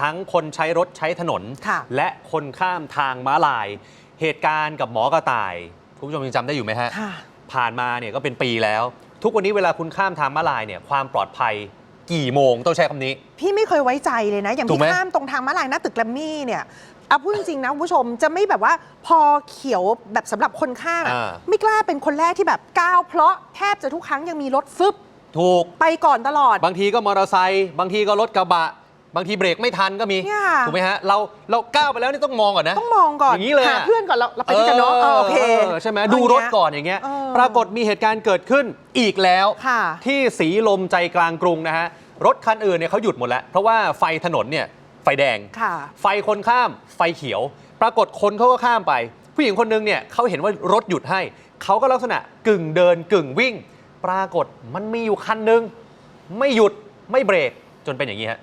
ทั้งคนใช้รถใช้ถนน ค่ะและคนข้ามทางม้าลาย เหตุการณ์กับหมอกระต่ายคุณผู้ชมยังจำได้อยู่ไหมฮะ ค่ะ ผ่านมาเนี่ยก็เป็นปีแล้ว ทุกวันนี้เวลาคุณข้ามทางม้าลายเนี่ยความปลอดภัยกี่โมงต้องใช้คำนี้ พี่ไม่เคยไว้ใจเลยนะ อย่างถูกที่ไหม ข้ามตรงทางม้าลายหน้าตึกแกรมมี่เนี่ยเอาพูดจริงๆนะคุณผู้ชมจะไม่แบบว่าพอเขียวแบบสำหรับคนข้ามอะอ่า ไม่กล้าเป็นคนแรกที่แบบก้าวเพราะแทบจะทุกครั้งยังมีรถฟึบถูก ไปก่อนตลอด บางทีก็มอเตอร์ไซค์บางทีก็รถกระบะ บางทีเบรกไม่ทันก็มีเนี่ยค่ะ ถูกไหมฮะเราเราก้าวไปแล้วนี่ต้องมองก่อนนะ ต้องมองก่อนอย่างนี้เลยอะ หาเพื่อนก่อนเราเราไปด้วยกันเนาะเออโอเค ออใช่ไหมดูรถก่อนอย่างเงี้ย เออปรากฏมีเหตุการณ์เกิดขึ้นอีกแล้ว ค่ะที่สีลมใจกลางกรุงนะฮะ รถคันอื่นเนี่ยเขาหยุดหมดแล้ว เพราะว่าไฟถนนเนี่ยไฟแดง ค่ะ ไฟคนข้ามไฟเขียว ปรากฏคนเขาก็ข้ามไป ผู้หญิงคนนึงเนี่ยเขาเห็นว่ารถหยุดให้ เขาก็ลักษณะกึ่งเดินกึ่งวิ่ง ปรากฏมันมีอยู่คันนึง ไม่หยุดไม่เบรกจนเป็นอย่างนี้ฮะ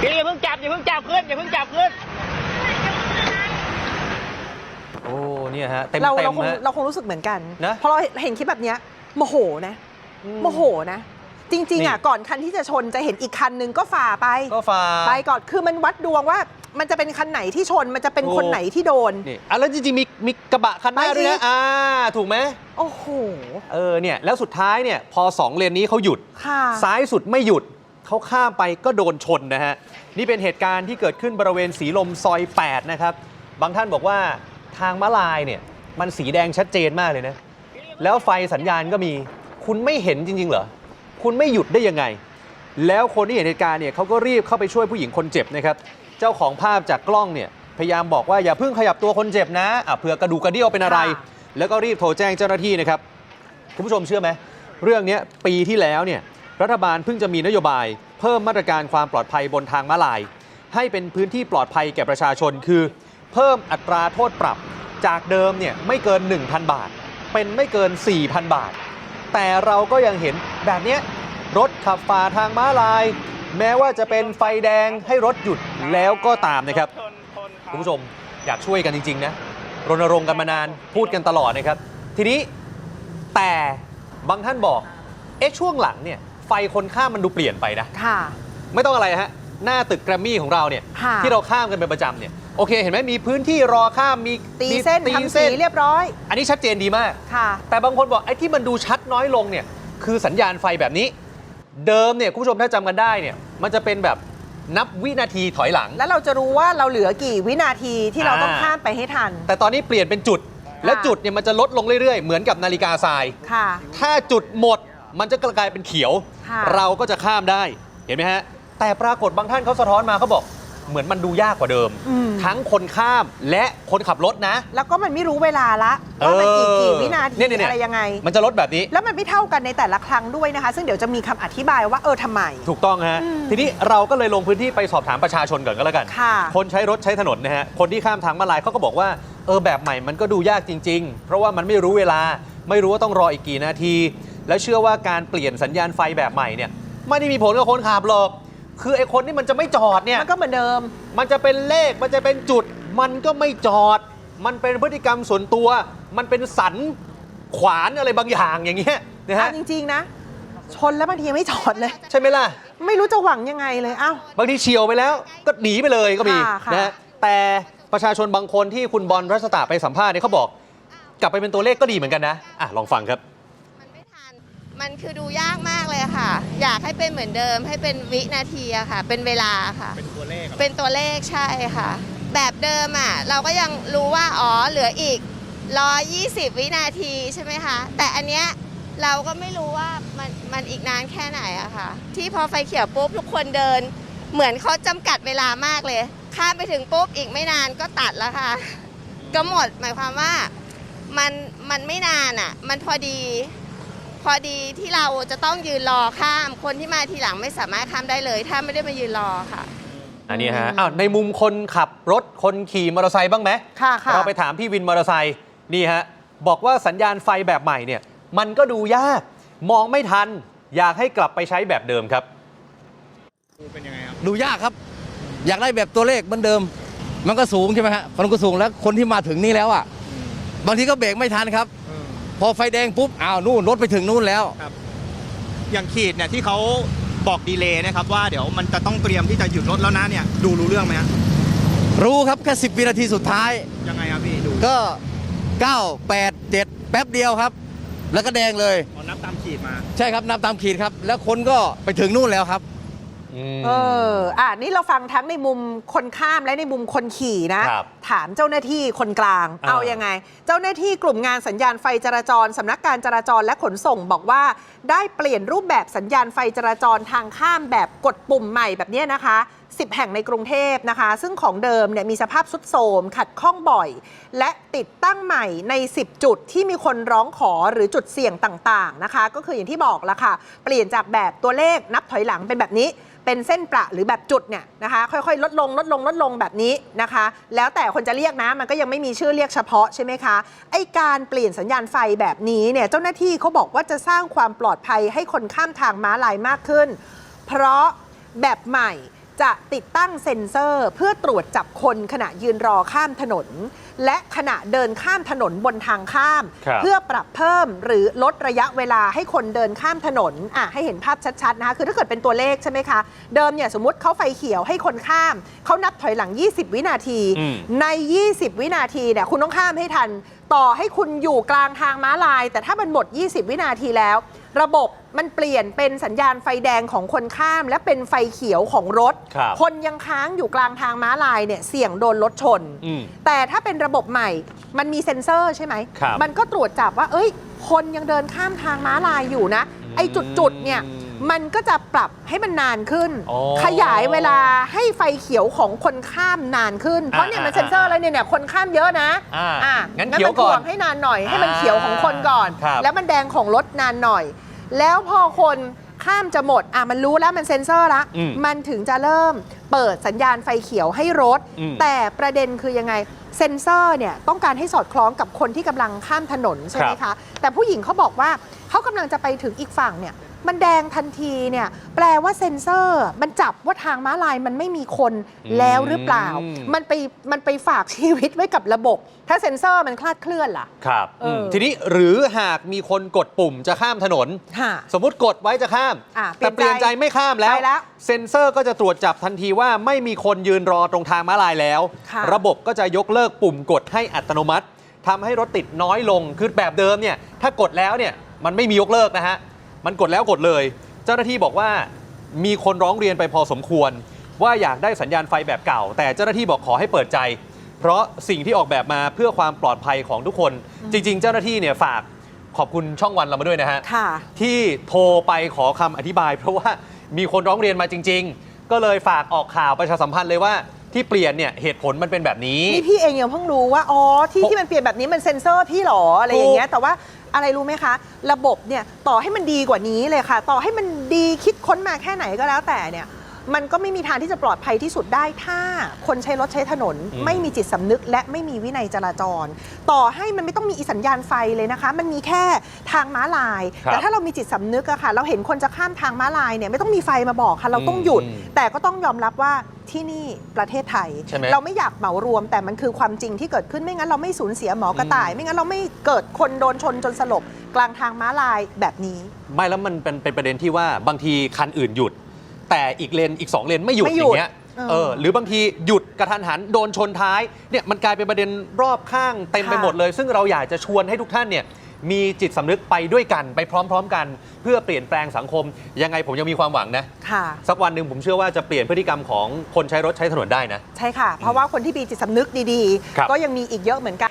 พี่อย่าเพิ่งจับอย่าเพิ่งจับขึ้นอย่าเพิ่งจับขึ้น โอ้ เนี่ยฮะเต็มเราเต็เรามคงฮะ เราคงรู้สึกเหมือนกันนะพอเราเห็นคลิปแบบเนี้ยโมโหนะอืมโมโหนะ จริงๆอะนี่ก่อนคันที่จะชนจะเห็นอีกคันนึงก็ฝ่าไป ก็ฟ้าไปก่อนคือมันวัดดวงว่า มันจะเป็นคันไหนที่ชนมันจะเป็นถูกคนไหนที่โดน นี่อะแล้วจริงๆมีมีกระบะคันหน้าไปด้วยอีนะกอ่าถูกไหมโอ้โหเออเนี่ยแล้วสุดท้ายเนี่ยพอสองเลนนี้เขาหยุด ค่ะ ซ้ายสุดไม่หยุดเขาข้ามไปก็โดนชนนะฮะ นี่เป็นเหตุการณ์ที่เกิดขึ้นบริเวณสีลมซอย 8 นะครับ บางท่านบอกว่า ทางม้าลายเนี่ยมันสีแดงชัดเจนมากเลยนะ แล้วไฟสัญญาณก็มีคุณไม่เห็นจริง ๆ เหรอ คุณไม่หยุดได้ยังไง แล้วคนที่เห็นเหตุการณ์เนี่ยเขาก็รีบเข้าไปช่วยผู้หญิงคนเจ็บนะครับ เจ้าของภาพจากกล้องเนี่ยพยายามบอกว่าอย่าเพิ่งขยับตัวคนเจ็บนะอะเผื่อกระดูกกระเดี่ยวเป็นอะไรค่ะแล้วก็รีบโทรแจ้งเจ้าหน้าที่นะครับคุณผู้ชมเชื่อไหมเรื่องเนี้ยปีที่แล้วเนี่ยรัฐบาลเพิ่งจะมีนโยบาย เพิ่มมาตรการความปลอดภัยบนทางม้าลาย ให้เป็นพื้นที่ปลอดภัยแก่ประชาชนคือ เพิ่มอัตราโทษปรับจากเดิมเนี่ยไม่เกิน 1,000 บาท เป็นไม่เกิน 4,000 บาท แต่เราก็ยังเห็นแบบเนี้ยรถขับฝ่าทางม้าลาย แม้ว่าจะเป็นไฟแดงให้รถหยุดแล้วก็ตามนะครับคุณผู้ชมอยากช่วยกันจริง ๆ นะรณรงค์กันมานานพูดกันตลอดนะครับ ทีนี้แต่บางท่านบอกเอ๊ะช่วงหลังเนี่ยไฟคนข้ามมันดูเปลี่ยนไปนะค่ะ ไม่ต้องอะไรฮะหน้าตึกแกรมมี่ของเราเนี่ยค่ะที่เราข้ามกันเป็นประจำเนี่ย โอเค เห็นไหมมีพื้นที่รอข้ามมีตีมีเส้นตีทำสีเรียบร้อยอันนี้ชัดเจนดีมาก ค่ะ แต่บางคนบอกไอ้ที่มันดูชัดน้อยลงเนี่ยคือสัญญาณไฟแบบนี้ เดิมเนี่ยคุณผู้ชมถ้าจำกันได้เนี่ยมันจะเป็นแบบนับวินาทีถอยหลัง แล้วเราจะรู้ว่าเราเหลือกี่วินาทีที่เราต้องอ่าข้ามไปให้ทัน แต่ตอนนี้เปลี่ยนเป็นจุด และจุดเนี่ยมันจะลดลงเรื่อยๆ เหมือนกับนาฬิกาทราย ค่ะ ถ้าจุดหมดมันจะกลายเป็นเขียว ค่ะ เราก็จะข้ามได้เห็นไหมฮะแต่ปรากฏบางท่านเขาสะท้อนมาเขาบอก เหมือนมันดูยากกว่าเดิม อืม ทั้งคนข้ามและคนขับรถนะ แล้วก็มันไม่รู้เวลาละว่ามันกี่เออกี่วินาทีเนี่ยเนี่ยเนี่ยอะไรยังไง มันจะลดแบบนี้ แล้วมันไม่เท่ากันในแต่ละครั้งด้วยนะคะ ซึ่งเดี๋ยวจะมีคำอธิบายว่าเออทำไม ถูกต้องฮะอืมทีนี้เราก็เลยลงพื้นที่ไปสอบถามประชาชนก่อนก็แล้วกัน ค่ะคนใช้รถใช้ถนนนะฮะ คนที่ข้ามทางมาลายเขาก็บอกว่า เออแบบใหม่มันก็ดูยากจริง ๆ เพราะว่ามันไม่รู้เวลา ไม่รู้ว่าต้องรออีกกี่นาที แล้วเชื่อว่าการเปลี่ยนสัญญาณไฟแบบใหม่เนี่ย ไม่ได้มีผลกับคนขับหรอก คือไอ้คนที่มันจะไม่จอดเนี่ยมันก็เหมือนเดิม มันจะเป็นเลขมันจะเป็นจุด มันก็ไม่จอด มันเป็นพฤติกรรมส่วนตัว มันเป็นสันขวานอะไรบางอย่างอย่างเงี้ยนะอะฮะจริงๆนะ ชนแล้วบางทียังไม่จอดเลย ใช่ไหมล่ะ ไม่รู้จะหวังยังไงเลยอ้าวบางทีเฉียวไปแล้ว ก็หนีไปเลยก็มีค่ะค่ะนะฮะแต่ประชาชนบางคนที่คุณบอลรัชตะไปสัมภาษณ์เนี่ยเขาบอก กลับไปเป็นตัวเลขก็ดีเหมือนกันนะอะลองฟังครับมันไม่ทัน มันคือดูยากมากเลยค่ะ อยากให้เป็นเหมือนเดิม ให้เป็นวินาทีอะค่ะ เป็นเวลาค่ะ เป็นตัวเลขเป็นตัวเลขใช่ค่ะ แบบเดิมอะเราก็ยังรู้ว่าอ๋อเหลืออีก120วินาทีใช่ไหมคะ แต่อันเนี้ยเราก็ไม่รู้ว่ามันมันอีกนานแค่ไหนอะค่ะ ที่พอไฟเขียวปุ๊บทุกคนเดิน เหมือนเขาจำกัดเวลามากเลย ข้ามไปถึงปุ๊บอีกไม่นานก็ตัดแล้วค่ะ ก็หมดหมายความว่ามันมันไม่นานอะมันพอดี พอดีที่เราจะต้องยืนรอข้าม คนที่มาทีหลังไม่สามารถข้ามได้เลย ถ้าไม่ได้มายืนรอค่ะ อันนี้ฮะอ้าวในมุมคนขับรถคนขี่มอเตอร์ไซค์บ้างไหมค่ะค่ะ เราไปถามพี่วินมอเตอร์ไซค์นี่ฮะบอกว่าสัญญาณไฟแบบใหม่เนี่ย มันก็ดูยาก มองไม่ทัน อยากให้กลับไปใช้แบบเดิมครับเป็นยังไงครับดูยากครับ อยากได้แบบตัวเลขเหมือนเดิม มันก็สูงใช่ไหมฮะมันก็สูงแล้วคนที่มาถึงนี่แล้วอะบางทีก็เบรกไม่ทันครับ พอไฟแดงปุ๊บอ้าวนู่นรถไปถึงนู่นแล้วอย่างขีดเนี่ยที่เขาบอกดีเลย์นะครับว่าเดี๋ยวมันจะต้องเตรียมที่จะหยุดรถแล้วนะเนี่ยดูรู้เรื่องไหมฮะรู้ครับแค่สิบวินาทีสุดท้าย ยังไงครับพี่ดูก็9 8 7แป๊บเดียวครับ แล้วก็แดงเลยเอานับตามขีดมา ใช่ครับนับตามขีดครับ แล้วคนก็ไปถึงนู่นแล้วครับ เอออะนี่เราฟังทั้งในมุมคนข้ามและในมุมคนขี่นะ ครับถามเจ้าหน้าที่คนกลาง อ่า เอายังไง เจ้าหน้าที่กลุ่มงานสัญญาณไฟจราจรสำนักการจราจรและขนส่งบอกว่า ได้เปลี่ยนรูปแบบสัญญาณไฟจราจรทางข้ามแบบกดปุ่มใหม่แบบเนี้ยนะคะ 10 แห่งในกรุงเทพนะคะ ซึ่งของเดิมเนี่ยมีสภาพสุดโทรมขัดข้องบ่อย และติดตั้งใหม่ใน 10 จุดที่มีคนร้องขอหรือจุดเสี่ยงต่างๆนะคะ ก็คืออย่างที่บอกละค่ะ เปลี่ยนจากแบบตัวเลขนับถอยหลังเป็นแบบนี้เป็นเส้นประหรือแบบจุดเนี่ยนะคะค่อยๆ ลดลงลดลงลดลงแบบนี้นะคะ แล้วแต่คนจะเรียกนะมันก็ยังไม่มีชื่อเรียกเฉพาะใช่ไหมคะไอการเปลี่ยนสัญญาณไฟแบบนี้เนี่ยเจ้าหน้าที่เขาบอกว่าจะสร้างความปลอดภัยให้คนข้ามทางม้าลายมากขึ้น เพราะแบบใหม่ จะติดตั้งเซ็นเซอร์ เพื่อตรวจจับคนขณะยืนรอข้ามถนน และขณะเดินข้ามถนนบนทางข้าม ครับเพื่อปรับเพิ่มหรือลดระยะเวลาให้คนเดินข้ามถนนอะให้เห็นภาพชัดๆนะคะคือถ้าเกิดเป็นตัวเลขใช่ไหมคะ เดิมเนี่ยสมมติเขาไฟเขียวให้คนข้าม เขานับถอยหลัง 20 วินาที อืม ใน 20 วินาทีเนี่ยคุณต้องข้ามให้ทัน ต่อให้คุณอยู่กลางทางม้าลาย แต่ถ้ามันหมด 20 วินาทีแล้ว ระบบมันเปลี่ยนเป็นสัญญาณไฟแดงของคนข้าม และเป็นไฟเขียวของรถครับคนยังค้างอยู่กลางทางม้าลายเนี่ยเสี่ยงโดนรถชน อืม แต่ถ้าเป็นระบบใหม่ มันมีเซ็นเซอร์ใช่ไหม ครับ มันก็ตรวจจับว่า เอ้ย คนยังเดินข้ามทางม้าลายอยู่นะ ไอ้จุด ๆ เนี่ย มันก็จะปรับให้มันนานขึ้น อ๋อขยายเวลาให้ไฟเขียวของคนข้ามนานขึ้น เพราะเนี่ยมันอ่าเซ็นเซอร์แล้วเนี่ยเนี่ยคนข้ามเยอะนะอ่าอะงั้นเขียวก่อนมัถ่งให้นานหน่อย ให้มันเขียวของคนก่อน ครับ แล้วมันแดงของรถนานหน่อย แล้วพอคนข้ามจะหมด อะมันรู้แล้วมันเซ็นเซอร์ละอืมมันถึงจะเริ่มเปิดสัญญาณไฟเขียวให้รถ อืม แต่ประเด็นคือยังไง เซ็นเซอร์เนี่ยต้องการให้สอดคล้องกับคนที่กำลังข้ามถนนใช่ไหมครัคะบแต่ผู้หญิงเขาบอกว่าเขากำลังจะไปถึงอีกฝั่งเนี่ย มันแดงทันทีเนี่ยแปลว่าเซ็นเซอร์ มันจับว่าทางม้าลายมันไม่มีคนแล้วหรือเปล่า อืม มันไปมันไปฝากชีวิตไว้กับระบบ ถ้าเซ็นเซอร์มันคลาดเคลื่อนล่ะ ครับเอออื มทีนี้หรือหากมีคนกดปุ่มจะข้ามถนน ค่ะ สมมติกดไว้จะข้าม อะแต่เปเปลี่ลี่ยยนนใจใจไม่ข้ามแล้ว ไปแล้วเซ็นเซอร์ก็จะตรวจจับทันทีว่าไม่มีคนยืนรอตรงทางม้าลายแล้ว ค่ะ ระบบก็จะยกเลิกปุ่มกดให้อัตโนมัติทำให้รถติดน้อยลงคือแบบเดิมเนี่ยถ้ากดแล้วเนี่ยมันไม่มียกเลิกนะฮะ มันกดแล้วกดเลย เจ้าหน้าที่บอกว่ามีคนร้องเรียนไปพอสมควร ว่าอยากได้สัญญาณไฟแบบเก่า แต่เจ้าหน้าที่บอกขอให้เปิดใจ เพราะสิ่งที่ออกแบบมาเพื่อความปลอดภัยของทุกคน จริง ๆ เจ้าหน้าที่เนี่ยฝากขอบคุณช่องวันเรามาด้วยนะฮะค่ะที่โทรไปขอคำอธิบาย เพราะว่ามีคนร้องเรียนมาจริง ๆ ก็เลยฝากออกข่าวประชาสัมพันธ์เลยว่าที่เปลี่ยนเนี่ยเหตุผลมันเป็นแบบนี้ นี่พี่เองยังเพิ่งรู้ว่า อ๋อ ที่ผมที่มันเปลี่ยนแบบนี้มันเซ็นเซอร์พี่เหรอ อะไรอย่างเงี้ย แต่ว่า อะไรรู้ไหมคะ ระบบเนี่ยต่อให้มันดีกว่านี้เลยค่ะ ต่อให้มันดีคิดค้นมาแค่ไหนก็แล้วแต่เนี่ย มันก็ไม่มีทางที่จะปลอดภัยที่สุดได้ ถ้าคนใช้รถใช้ถนนอืมไม่มีจิตสำนึก และไม่มีวินัยจราจร ต่อให้มันไม่ต้องมีอีสัญญาณไฟเลยนะคะ มันมีแค่ทางม้าลายครับแต่ถ้าเรามีจิตสำนึกอะค่ะ เราเห็นคนจะข้ามทางม้าลายเนี่ยไม่ต้องมีไฟมาบอกค่ะเราต้องหยุดอืมแต่ก็ต้องยอมรับว่าที่นี่ประเทศไทยใช่ไหมเราไม่อยากเหมารวม แต่มันคือความจริงที่เกิดขึ้นไม่งั้นเราไม่สูญเสียหมอกระต่าย ไม่งั้นเราไม่เกิดคนโดนชนจนสลบกลางทางม้าลายแบบนี้ ไม่แล้วมันเป็นเป็นประเด็นที่ว่าบางทีคันอื่นหยุด แต่อีกเลนอีก 2 เลนไม่หยุดไม่อหยุดย่างเงี้ยเออเออหรือบางทีหยุดกระทันหันโดนชนท้ายเนี่ยมันกลายเป็นประเด็นรอบข้างเต็มไปค่ะ หมดเลย ซึ่งเราอยากจะชวนให้ทุกท่านเนี่ยมีจิตสำนึกไปด้วยกันไปพร้อม ๆ กัน เพื่อเปลี่ยนแปลงสังคม ยังไงผมยังมีความหวังนะ ค่ะ สักวันหนึ่งผมเชื่อว่าจะเปลี่ยนพฤติกรรมของคนใช้รถใช้ถนนได้นะ ใช่ค่ะ เพราะว่าคนที่มีจิตสำนึกดีครับ ๆ ก็ยังมีอีกเยอะเหมือนกัน